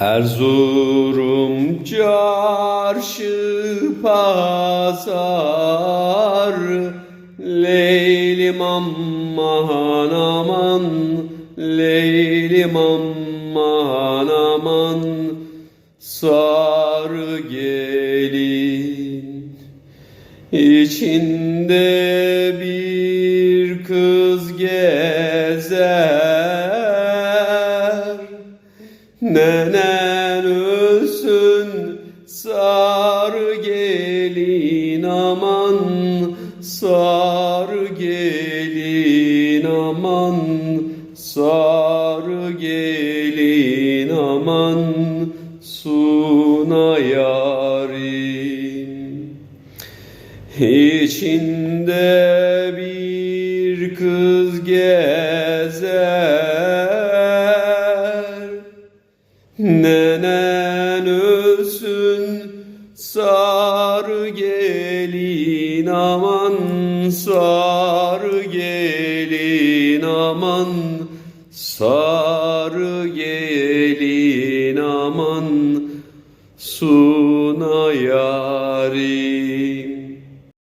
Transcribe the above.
Erzurum çarşı pazar Leylim aman aman Leylim aman aman Sarı gelin İçinde bir kız gezer Nenen ölsün sarı gelin aman Sarı gelin aman Sarı gelin aman Suna yarim. İçinde bir kız gezer Nenen ölsün sarı gelin aman sarı gelin aman sarı gelin aman suna yarim